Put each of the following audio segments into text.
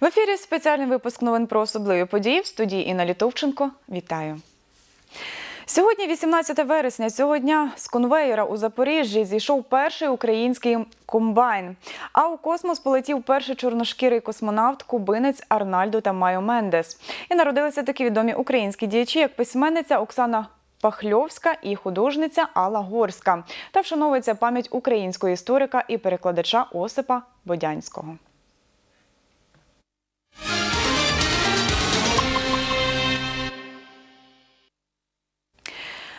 В ефірі спеціальний випуск новин про особливі події в студії Інна Літовченко. Вітаю. Сьогодні, 18 вересня, цього дня з конвеєра у Запоріжжі зійшов перший український комбайн. А у космос полетів перший чорношкірий космонавт, кубинець Арнальдо та Майо Мендес. І народилися такі відомі українські діячі, як письменниця Оксана Пахльовська і художниця Алла Горська. Та вшановується пам'ять українського історика і перекладача Осипа Бодянського.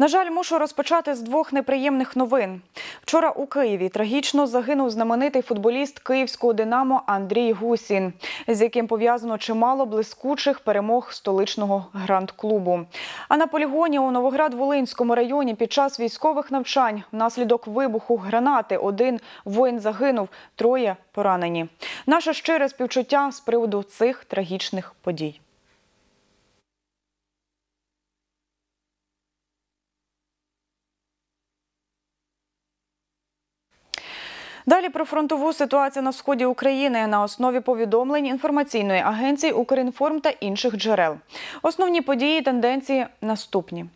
На жаль, мушу розпочати з двох неприємних новин. Вчора у Києві трагічно загинув знаменитий футболіст київського Динамо Андрій Гусін, з яким пов'язано чимало блискучих перемог столичного гранд-клубу. А на полігоні у Новоград-Волинському районі під час військових навчань внаслідок вибуху гранати один воїн загинув, троє поранені. Наше щире співчуття з приводу цих трагічних подій. Далі про фронтову ситуацію на сході України на основі повідомлень інформаційної агенції Укрінформ та інших джерел. Основні події тенденції наступні.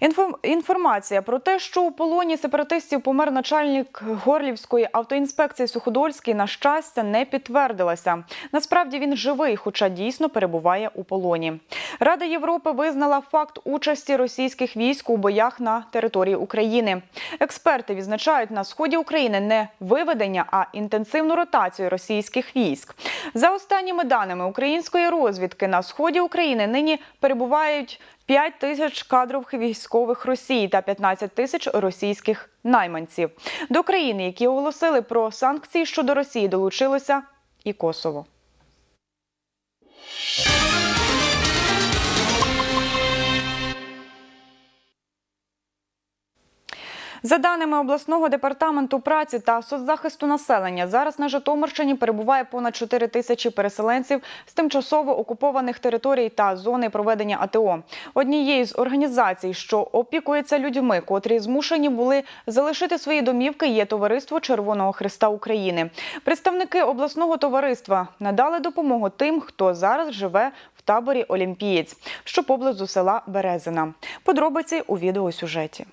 Інфо- Інформація про те, що у полоні сепаратистів помер начальник Горлівської автоінспекції Суходольський, на щастя, не підтвердилася. Насправді він живий, хоча дійсно перебуває у полоні. Рада Європи визнала факт участі російських військ у боях на території України. Експерти відзначають на сході України не виведення, а інтенсивну ротацію російських військ. За останніми даними української розвідки, на сході України нині перебувають 5 тисяч кадрових військових Росії та 15 тисяч російських найманців. До країни, які оголосили про санкції щодо Росії, долучилося і Косово. За даними обласного департаменту праці та соцзахисту населення, зараз на Житомирщині перебуває понад 4 тисячі переселенців з тимчасово окупованих територій та зони проведення АТО. Однією з організацій, що опікується людьми, котрі змушені були залишити свої домівки, є товариство Червоного Христа України. Представники обласного товариства надали допомогу тим, хто зараз живе в таборі Олімпієць, що поблизу села Березина. Подробиці у відеосюжеті.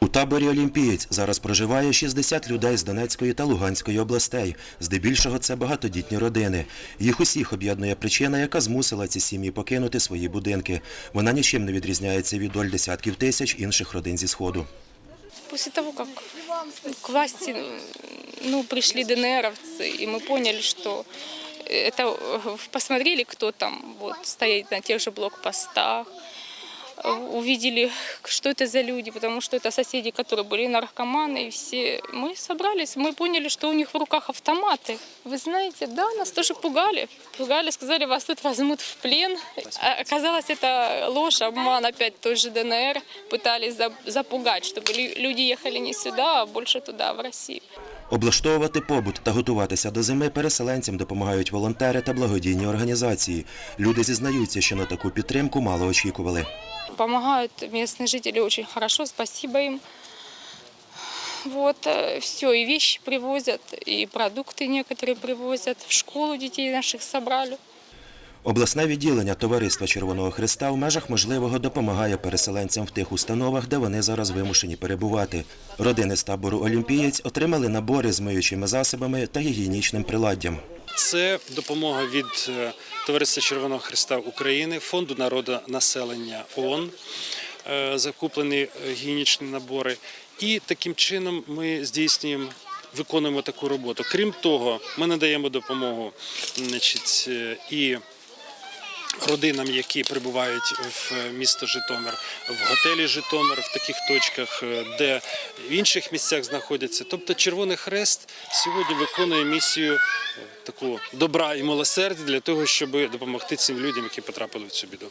У таборі Олімпієць зараз проживає 60 людей з Донецької та Луганської областей. Здебільшого це багатодітні родини. Їх усіх об'єднує причина, яка змусила ці сім'ї покинути свої будинки. Вона нічим не відрізняється від доль десятків тисяч інших родин зі Сходу. После того, как к власти ну, пришли ДНРовцы, и мы поняли, что это э, посмотрели, кто там вот, стоит на тех же блокпостах, э, увидели, что это за люди, потому что это соседи, которые были наркоманы, и все. Мы собрались, мы поняли, что у них в руках автоматы. Вы знаете, да, нас тоже пугали. Пугали, сказали, вас тут возьмут в плен. А Оказалось, это ложь, обман опять той же ДНР. Пытались за- запугать, чтобы лю- люди ехали не сюда, а больше туда, в Россию. Облаштовувати побут та готуватися до зими переселенцям допомагають волонтери та благодійні організації. Люди зізнаються, що на таку підтримку мало очікували. Помогают местные жители очень хорошо, спасибо им. Вот, все, и вещи привозят, и продукты некоторые привозят. В школу детей наших собрали. Обласне відділення Товариства Червоного Христа в межах можливого допомагає переселенцям в тих установах, де вони зараз вимушені перебувати. Родини з табору Олімпієць отримали набори з миючими засобами та гігієнічним приладдям. Це допомога від е, Товариства Червоного Христа України, Фонду народу населення ООН, е, закуплені е, гігієнічні набори. І таким чином ми здійснюємо. Виконуємо таку роботу. Крім того, ми надаємо допомогу значить, і родинам, які прибувають в місто Житомир, в готелі Житомир, в таких точках, е, де в інших місцях знаходяться. Тобто Червоний Хрест сьогодні виконує місію е, таку добра і милосердя для того, щоб допомогти цим людям, які потрапили в цю біду.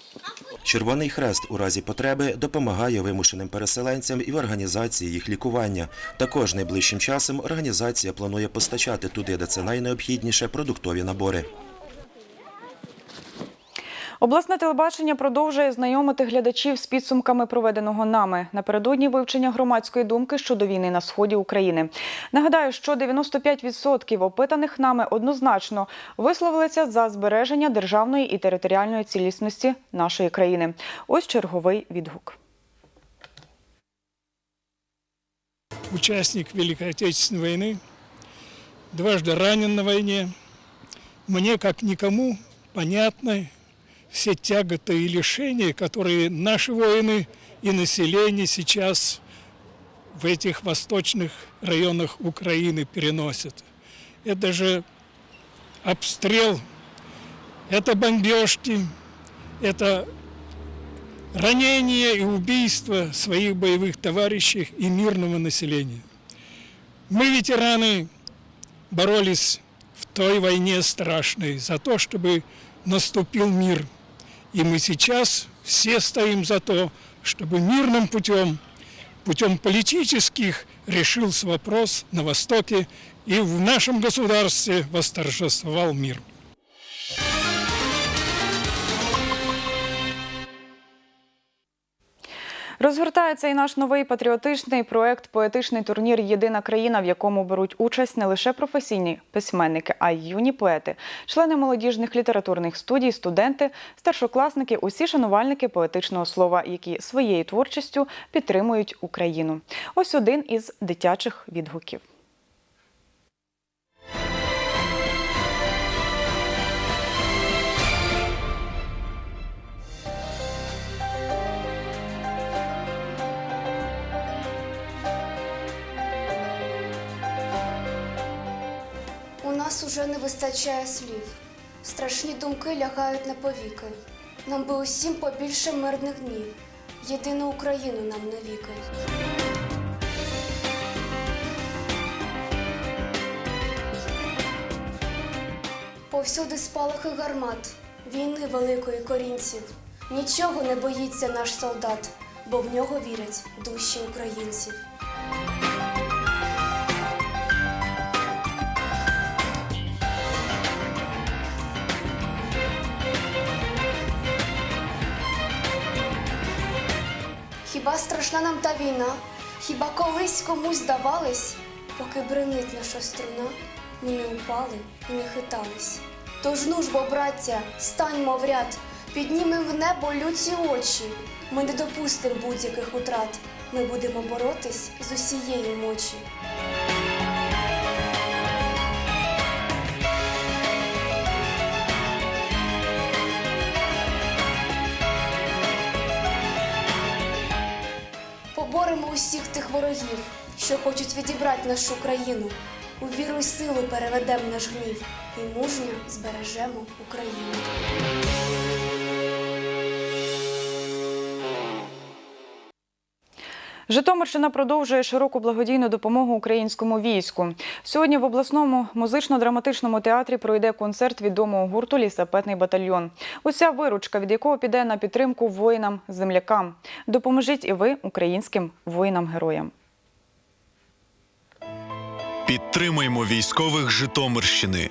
Червоний хрест у разі потреби допомагає вимушеним переселенцям і в організації їх лікування. Також найближчим часом організація планує постачати туди, де це найнеобхідніше, продуктові набори. Обласне телебачення продовжує знайомити глядачів з підсумками проведеного нами напередодні вивчення громадської думки щодо війни на сході України. Нагадаю, що 95% опитаних нами однозначно висловилися за збереження державної і територіальної цілісності нашої країни. Ось черговий відгук. участник Великой Отечественной войны, дважды ранен на войне. Мне, как никому, понятны все тяготы и лишения, которые наши воины и население сейчас в этих восточных районах Украины переносят. Это же обстрел, это бомбежки, это ранения и убийства своих боевых товарищей и мирного населения. Мы, ветераны, боролись в той войне страшной за то, чтобы наступил мир. И мы сейчас все стоим за то, чтобы мирным путем, путем политических, решился вопрос на Востоке и в нашем государстве восторжествовал мир. Розгортається і наш новий патріотичний проект Поетичний турнір Єдина країна, в якому беруть участь не лише професійні письменники, а й юні поети, члени молодіжних літературних студій, студенти, старшокласники, усі шанувальники поетичного слова, які своєю творчістю підтримують Україну. Ось один із дитячих відгуків. Уже не вистачає слів. Страшні думки лягають на повіки. Нам би усім побільше мирних днів. Єдину Україну нам навіки. Повсюди спалахи гармат, війни великої корінців. Нічого не боїться наш солдат, бо в нього вірять душі українців. Хіба страшна нам та війна? Хіба колись комусь здавалось, поки бренить наша струна, ми не упали і не хитались. Тож ну ж бо, браття, станьмо в ряд, піднімем в небо люці очі. Ми не допустимо будь-яких утрат. Ми будемо боротись з усієї мочі. Поборемо усіх тих ворогів, що хочуть відібрати нашу країну. У віру й силу переведемо наш гнів і мужньо збережемо Україну. Житомирщина продовжує широку благодійну допомогу українському війську. Сьогодні в обласному музично-драматичному театрі пройде концерт відомого гурту Лісапетний батальйон. Уся виручка, від якого піде на підтримку воїнам-землякам. Допоможіть і ви українським воїнам-героям. Підтримаймо військових Житомирщини.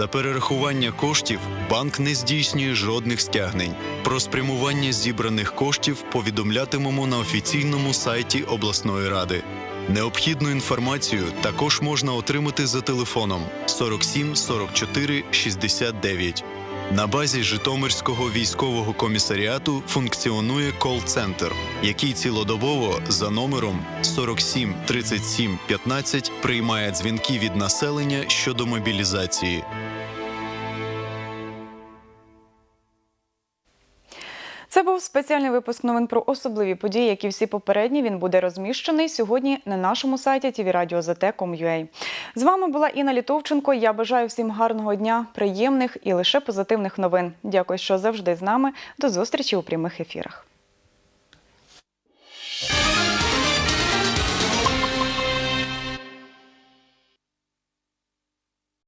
За перерахування коштів банк не здійснює жодних стягнень. Про спрямування зібраних коштів повідомлятимемо на офіційному сайті обласної ради. Необхідну інформацію також можна отримати за телефоном 47 44 69. На базі Житомирського військового комісаріату функціонує кол-центр, який цілодобово за номером 47 37 15 приймає дзвінки від населення щодо мобілізації. Це був спеціальний випуск новин про особливі події, які всі попередні. Він буде розміщений сьогодні на нашому сайті tvradio.zt.com.ua. З вами була Інна Літовченко. Я бажаю всім гарного дня, приємних і лише позитивних новин. Дякую, що завжди з нами. До зустрічі у прямих ефірах.